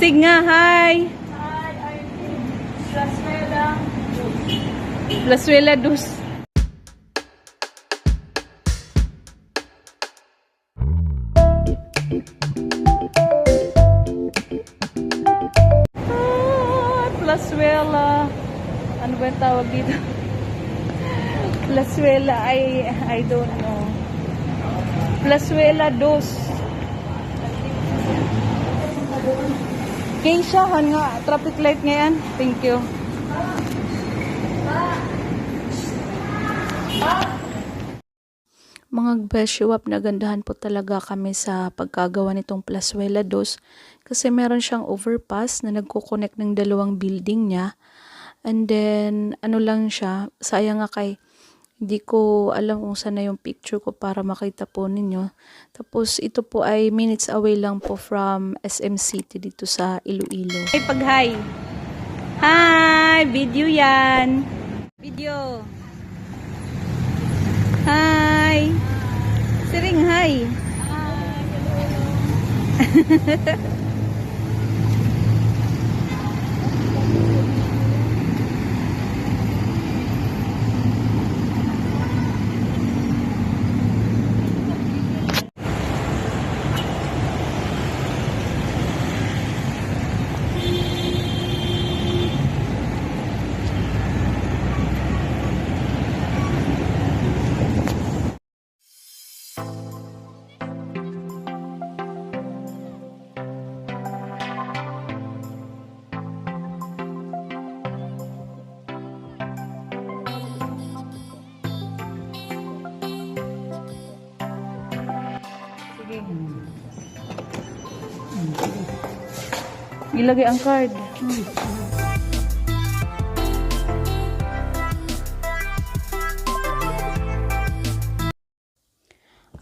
Sig nga, hi! Lasuela dus. Ah, Plasuela. Ano ba yung tawag dito? Plasuela, I, I don't know. Plasuela dos. Keisha, han nga, traffic light ngayon. Thank you. Mga beshiwap, nagandahan po talaga kami sa pagkagawa nitong Plasuela dos kasi meron siyang overpass na nagko-connect ng dalawang building niya. And then, ano lang siya, sayang nga kay, hindi ko alam kung saan na yung picture ko para makita po ninyo. Tapos, ito po ay minutes away lang po from SM City dito sa Iloilo. Hey, pag hi! Hi! Video yan! Video! Hi! Siring, hi! Sige. Ilagay ang card.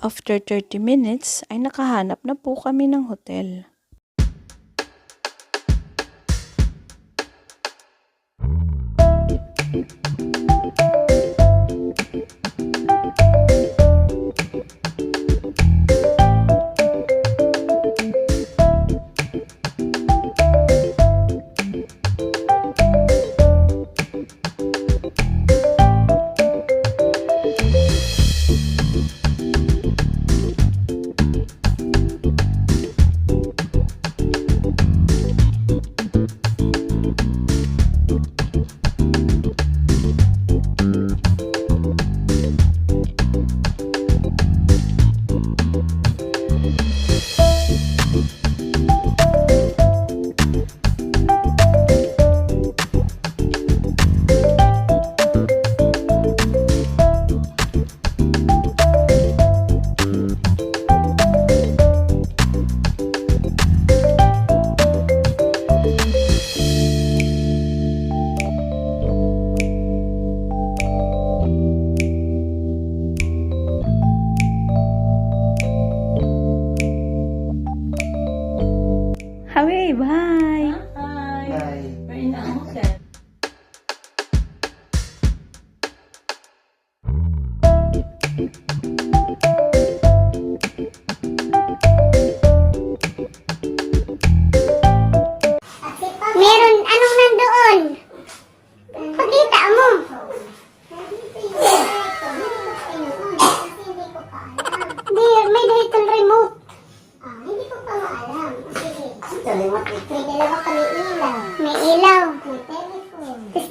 After 30 minutes, ay nakahanap na po kami ng hotel.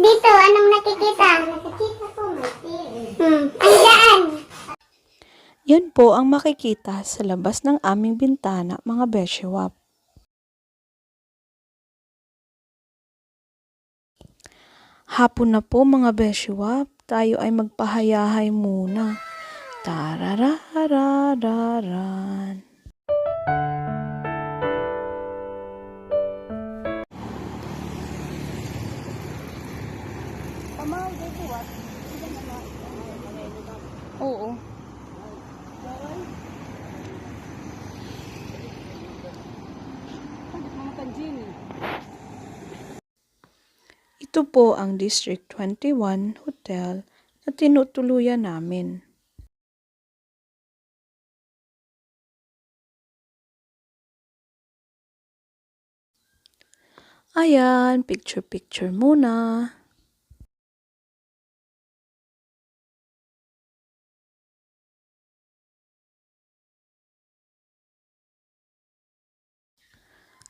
Dito, anong nakikita? Nakikita ko, may TV. Hmm, andyan. Yan po ang makikita sa labas ng aming bintana, mga beshiwap. Hapon na po mga beshiwap, tayo ay magpahayahay muna. Tarararararan. Oo. Ito po ang District 21 Hotel na tinutuluyan namin. Ayan, picture-picture muna.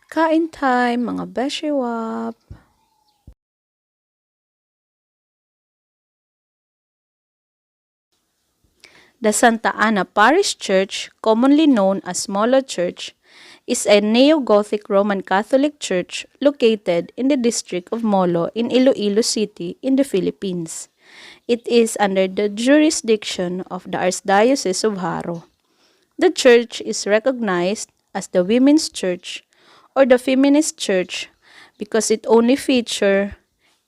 Kain time, mga beshiwap. The Santa Ana Parish Church, commonly known as Molo Church, is a neo-Gothic Roman Catholic church located in the district of Molo in Iloilo City in the Philippines. It is under the jurisdiction of the Archdiocese of Haro. The church is recognized as the Women's Church or the Feminist Church because it only feature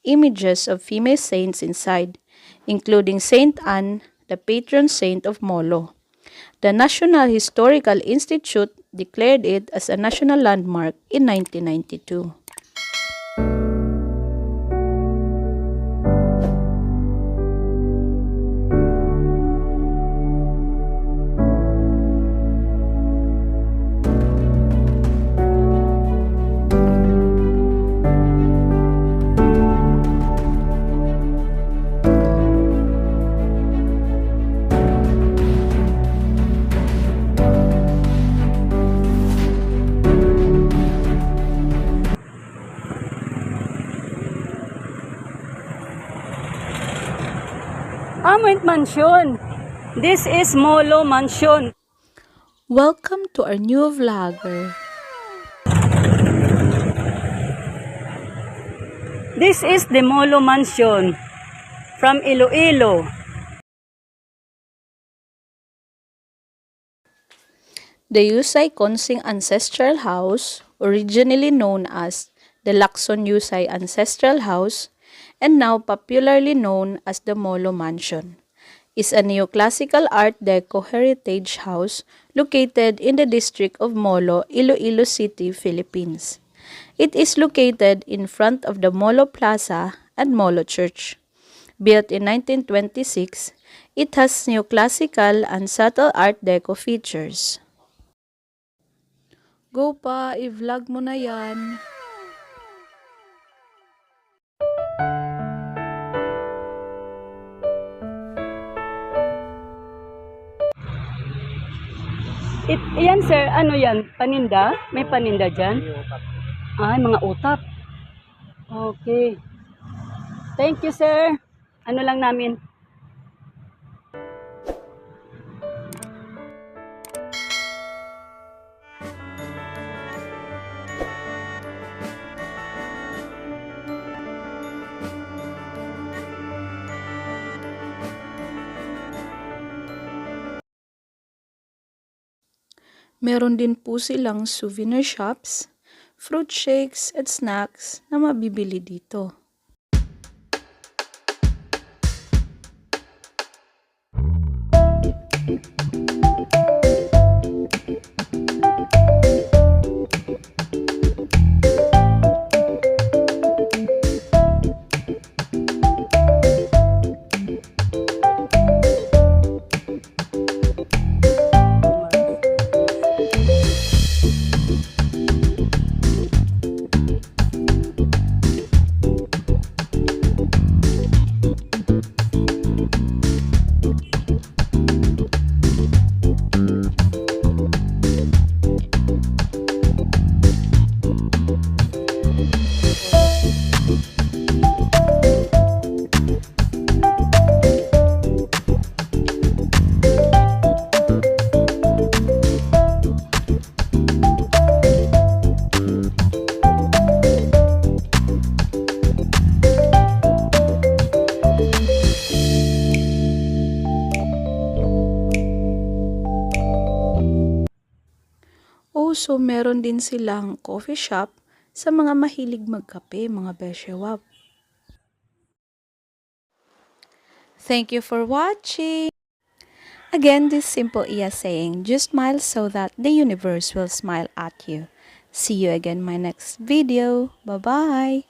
images of female saints inside, including Saint Anne, the patron saint of Molo. The National Historical Institute declared it as a national landmark in 1992. Amoint Mansion. This is Molo Mansion. Welcome to our new vlogger. This is the Molo Mansion from Iloilo. The Yusay Konsing Ancestral House, originally known as the Lacson Yusay Ancestral House, and now popularly known as the Molo Mansion, is a neoclassical Art Deco heritage house located in the district of Molo, Iloilo City, Philippines. It is located in front of the Molo Plaza and Molo Church. Built in 1926, it has neoclassical and subtle Art Deco features. Go pa, i-vlog mo na yan. It, yan sir, ano yan? Paninda? May paninda dyan? Ay, mga utap. Okay. Thank you sir. Ano lang namin? Meron din po silang souvenir shops, fruit shakes at snacks na mabibili dito. So meron din silang coffee shop sa mga mahilig magkape, mga beshewap. Thank you for watching. Again, this simple Iya saying, just smile so that the universe will smile at you. See you again in my next video. Bye-bye.